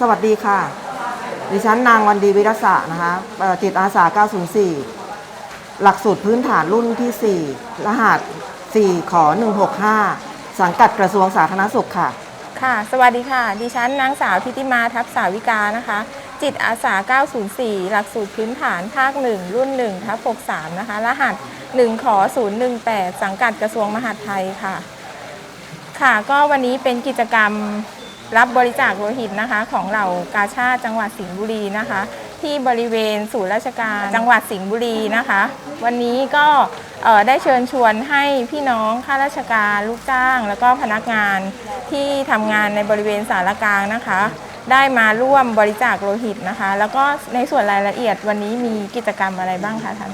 สวัสดีค่ะ ดิฉันนางวันดีวิรศะนะคะจิตอาสา 904 หลักสูตรพื้นฐานรุ่นที่ 4 รหัส 4 ขอ 165 สังกัดกระทรวงสาธารณสุขค่ะ ค่ะ สวัสดีค่ะ ดิฉันนางสาวพิติมาทัพสาวิกานะคะ จิตอาสา 904 หลักสูตรพื้นฐานภาค 1 รุ่น1ทับ63 นะคะ รหัส 1 ขอ 018 สังกัดกระทรวงมหาดไทยค่ะ ค่ะ ก็วันนี้เป็นกิจกรรม รับบริจาคโลหิตนะคะ ของเหล่ากาชาติจังหวัดสิงห์บุรีนะคะ ที่บริเวณศูนย์ราชการจังหวัดสิงห์บุรีนะคะ วันนี้ก็ได้เชิญชวนให้พี่น้องข้าราชการลูกจ้าง แล้วก็พนักงานที่ทำงานในบริเวณสารกลางนะคะ ได้มาร่วมบริจาคโลหิตนะคะ แล้วก็ในส่วนรายละเอียดวันนี้มีกิจกรรมอะไรบ้างคะท่าน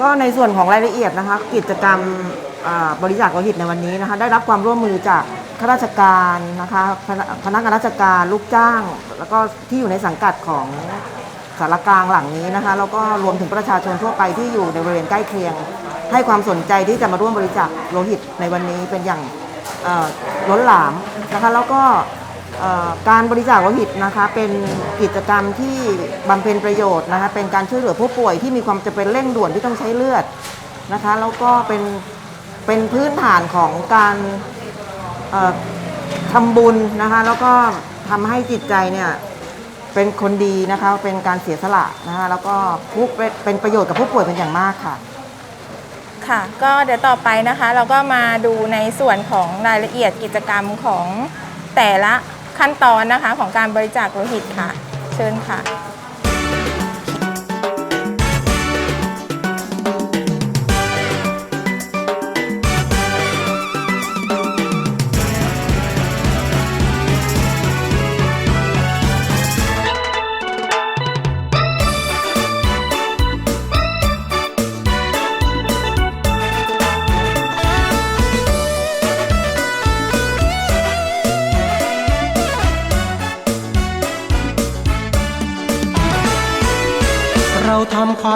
ก็ในส่วนของรายละเอียดนะคะ กิจกรรมบริจาคโลหิตในวันนี้นะคะ ได้รับความร่วมมือจาก ข้าราชการนะคะพนักงานราชการลูกจ้าง แล้วก็ที่อยู่ในสังกัดของสารกลางหลังนี้นะคะแล้วก็รวมถึงประชาชนทั่วไปที่อยู่ในบริเวณใกล้เคียง ให้ความสนใจที่จะมาร่วมบริจาคโลหิตในวันนี้เป็นอย่างล้นหลามนะคะแล้วก็การบริจาคโลหิตนะคะเป็นกิจกรรมที่บำเพ็ญประโยชน์นะคะเป็นการช่วยเหลือผู้ป่วยที่มีความจำเป็นเร่งด่วนที่ต้องใช้เลือดนะคะแล้วก็เป็นเป็นพื้นฐานของการ ทำบุญนะคะ แล้วก็ทำให้จิตใจเนี่ยเป็นคนดีนะคะ เป็นการเสียสละนะคะแล้วก็ผู้เป็นประโยชน์กับผู้ป่วยเป็นอย่างมากค่ะ ค่ะ ก็เดี๋ยวต่อไปนะคะ เราก็มาดูในส่วนของรายละเอียดกิจกรรมของแต่ละขั้นตอนนะคะของการบริจาคโลหิตค่ะ เชิญค่ะ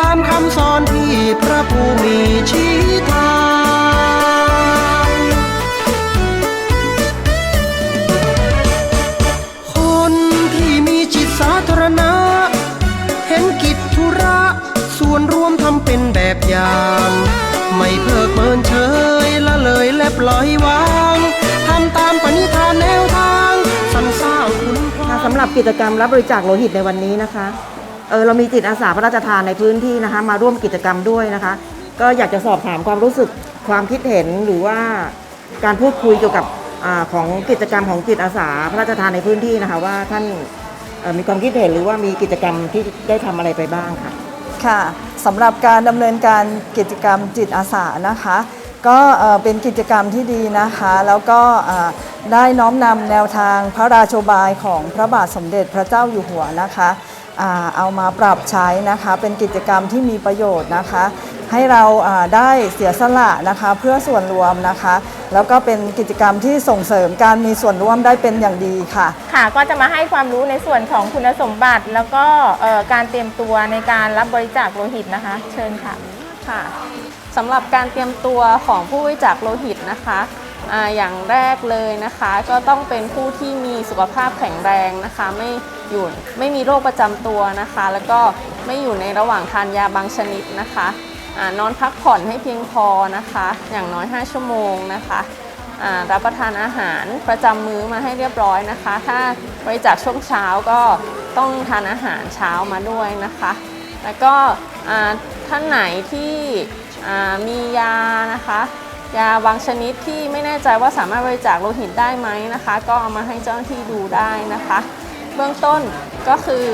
ตามคำสอนที่พระผู้มีชี้ทางคนที่มีจิตสาธารณะ เห็นกิจธุระ ส่วนรวมทำเป็นแบบอย่าง ไม่เพิกเมินเฉยละเลยและปล่อยวางทำตามปณิธานแนวทางสรรสร้างคุณควาค่ะสำหรับกิจกรรมรับบริจาคโลหิตในวันนี้นะคะ เออเรามีจิตอาสาพระราชทานในพื้นที่นะคะ มาร่วมกิจกรรมด้วยนะคะ ก็อยากจะสอบถามความรู้สึกความคิดเห็นหรือว่าการพูดคุยเกี่ยวกับอของกิจกรรมของจิตอาสาพระราชทานในพื้นที่นะคะ ว่าท่านมีความคิดเห็นหรือว่ามีกิจกรรมที่ได้ทำอะไรไปบ้างค่ะค่ะสำหรับการดำเนินการกิจกรรมจิตอาสานะคะ ก็เป็นกิจกรรมที่ดีนะคะ แล้วก็ได้น้อมนำแนวทางพระราชบายของพระบาทสมเด็จพระเจ้าอยู่หัวนะคะ เอามาปรับใช้นะคะ เป็นกิจกรรมที่มีประโยชน์นะคะ ให้เราอ่าได้เสียสละนะคะเพื่อส่วนรวมนะคะ แล้วก็เป็นกิจกรรมที่ส่งเสริมการมีส่วนร่วมได้เป็นอย่างดีค่ะ ค่ะก็จะมาให้ความรู้ในส่วนของคุณสมบัติ แล้วก็เอ่อการเตรียมตัวในการรับบริจาคโลหิตนะคะ เชิญค่ะค่ะสำหรับการเตรียมตัวของผู้บริจาคโลหิตนะคะอ่าอย่างแรกเลยนะคะ ก็ต้องเป็นผู้ที่มีสุขภาพแข็งแรงนะคะไม่ อยู่ไม่มีโรคประจำตัวนะคะ แล้วก็ไม่อยู่ในระหว่างทานยาบางชนิดนะคะอนอนพักผ่อนให้เพียงพอนะคะ อย่างน้อย 5 ชั่วโมงนะคะรับประทานอาหารประจำมื้อมาให้เรียบร้อยนะคะ ถ้าบริจาคช่วงเช้าก็ต้องทานอาหารเช้ามาด้วยนะคะ แล้วก็ท่านไหนที่มียานะคะ ยาบางชนิดที่ไม่แน่ใจว่าสามารถบริจาคโลหิตได้ไหมนะคะ ก็เอามาให้เจ้าหน้าที่ดูได้นะคะ เบื้องต้นก็คือ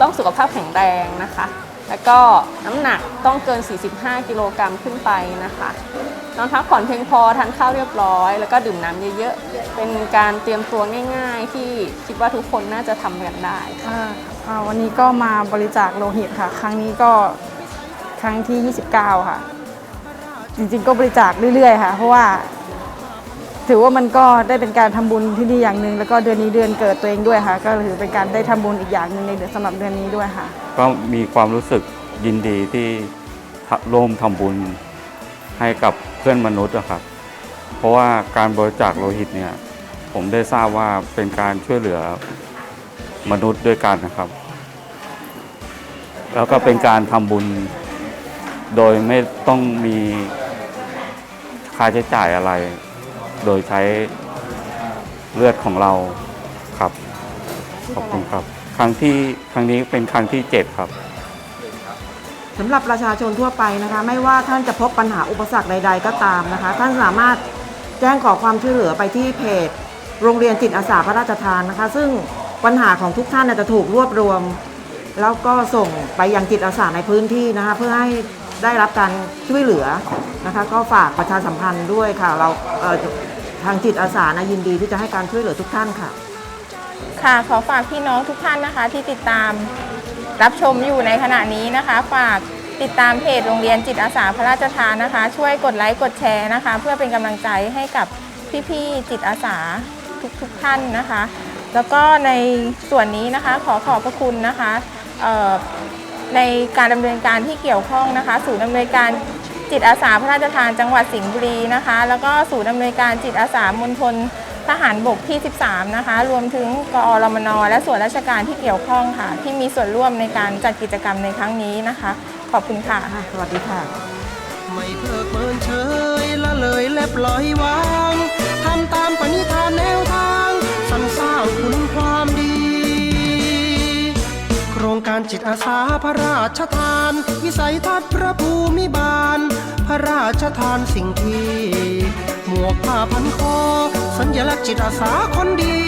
ต้องสุขภาพแข็งแรงนะคะ แล้วก็น้ำหนักต้องเกิน 45 กิโลกรัมขึ้นไปนะคะนอนพักผ่อนเพียงพอทานข้าวเรียบร้อย แล้วก็ดื่มน้ำเยอะๆ เป็นการเตรียมตัวง่าย ๆ ที่คิดว่าทุกคนน่าจะทำกันได้อ่าอ่าวันนี้ก็มาบริจาคโลหิตค่ะ ครั้งนี้ก็ครั้งที่ 29 ค่ะ จริงๆก็บริจาคเรื่อยๆ ค่ะ เพราะว่า ถือว่ามันก็ได้เป็นการทำบุญที่ดีอย่างหนึ่งแล้วก็เดือนนี้เดือนเกิดตัวเองด้วยค่ะ ก็ถือเป็นการได้ทำบุญอีกอย่างหนึ่งในเดือนสำหรับเดือนนี้ด้วยค่ะ ก็มีความรู้สึกยินดีที่ทะร่วมทำบุญให้กับเพื่อนมนุษย์นะครับ เพราะว่าการบริจาคโลหิตเนี่ยผมได้ทราบว่าเป็นการช่วยเหลือมนุษย์ด้วยกันนะครับ แล้วก็เป็นการทำบุญโดยไม่ต้องมีค่าใช้จ่ายอะไร โดยใช้เลือดของเราครับขอบคุณครับ ครั้งที่ครั้งนี้เป็นครั้งที่เจ็ดครับ สำหรับประชาชนทั่วไปนะคะ ไม่ว่าท่านจะพบปัญหาอุปสรรคใด ๆ ก็ตามนะคะ ท่านสามารถแจ้งขอความช่วยเหลือไปที่เพจ โรงเรียนจิตอาสาพระราชทานนะคะ ซึ่งปัญหาของทุกท่านนจะถูกรวบรวม แล้วก็ส่งไปยังจิตอาสาในพื้นที่นะคะ เพื่อให้ได้รับการช่วยเหลือนะคะ ก็ฝากประชาสัมพันธ์ด้วยค่ะ เราเอ่อ ทางจิตอาสานะยินดีที่จะให้การช่วยเหลือทุกท่านค่ะ ค่ะขอฝากพี่น้องทุกท่านนะคะ ที่ติดตามรับชมอยู่ในขณะนี้นะคะ ฝากติดตามเพจโรงเรียนจิตอาสาพระราชทานนะคะ ช่วยกดไลค์กดแชร์นะคะ เพื่อเป็นกำลังใจให้กับพี่ๆจิตอาสาทุกๆท่านนะคะ แล้วก็ในส่วนนี้นะคะขอขอบพระคุณนะคะในการดำเนินการที่เกี่ยวข้องนะคะ ศูนย์ดำเนินการ จิตอาสาพระราชทานจังหวัดสิงห์บุรีนะคะ แล้วก็ศูนย์ดำเนินการจิตอาสามณฑลทหารบกที่ 13 นะคะ รวมถึงกอรมน และส่วนราชการที่เกี่ยวข้องค่ะ ที่มีส่วนร่วมในการจัดกิจกรรมในครั้งนี้นะคะ ขอบคุณค่ะ สวัสดีค่ะ ไม่เพิกเมินเฉยละเลยและปล่อยวางทำตามปณิธานแนวทางสรรสร้างคุณความานจิตอาสาพระราชทาน วิสัยทัศน์พระภูมิบาล พระราชทานสิ่งที่ หมวกผ้าพันคอ สัญลักษณ์จิตอาสาคนดี